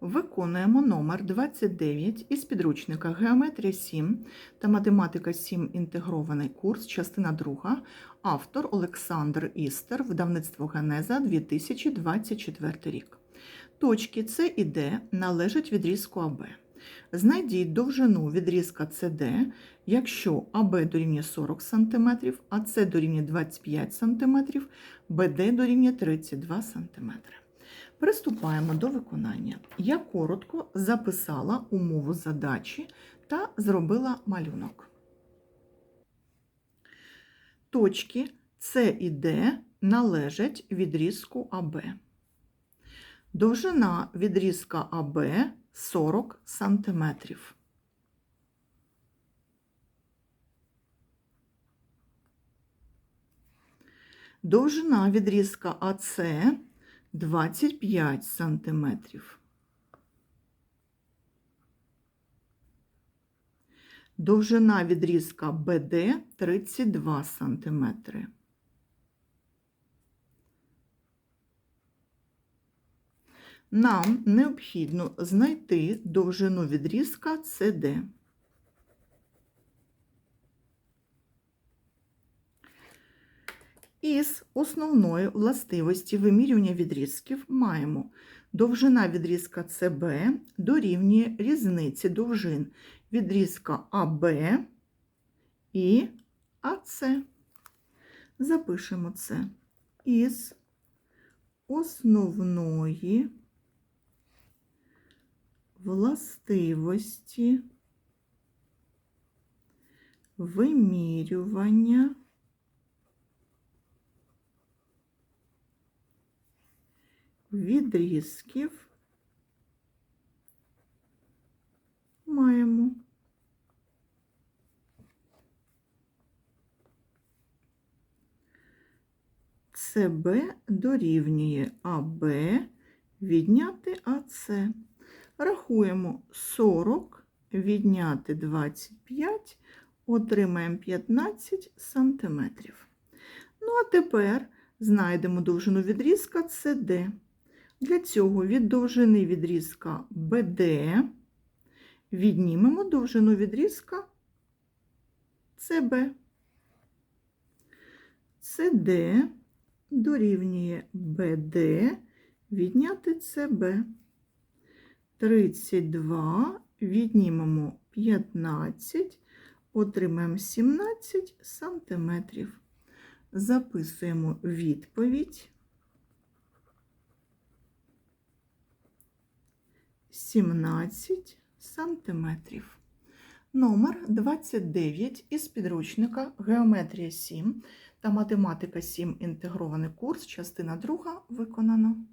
Виконуємо номер 29 із підручника Геометрія 7 та Математика 7. Інтегрований курс, частина 2. Автор Олександр Істер, видавництво Генеза 2024 рік. Точки С і Д належать відрізку АБ. Знайдіть довжину відрізка CD, якщо АБ дорівнює 40 см, а С дорівнює 25 см, БД дорівнює 32 см. Приступаємо до виконання. Я коротко записала умову задачі та зробила малюнок. Точки С і Д належать відрізку АБ. Довжина відрізка АБ 40 см. Довжина відрізка АС 25 см. Довжина відрізка БД 32 см. Нам необхідно знайти довжину відрізка CD. Із основної властивості вимірювання відрізків маємо довжина відрізка CB дорівнює різниці довжин відрізка АБ і АС. Запишемо це із основної властивості вимірювання відрізків маємо СБ дорівнює АБ відняти АС. Рахуємо 40 відняти 25, отримаємо 15 сантиметрів. Ну, а тепер знайдемо довжину відрізка CD. Для цього від довжини відрізка BD віднімемо довжину відрізка CB. CD дорівнює BD відняти CB. 32 віднімемо 15, отримаємо 17 сантиметрів. Записуємо відповідь. 17 сантиметрів. Номер 29 із підручника Геометрія 7 та Математика 7. Інтегрований курс, частина 2 виконано.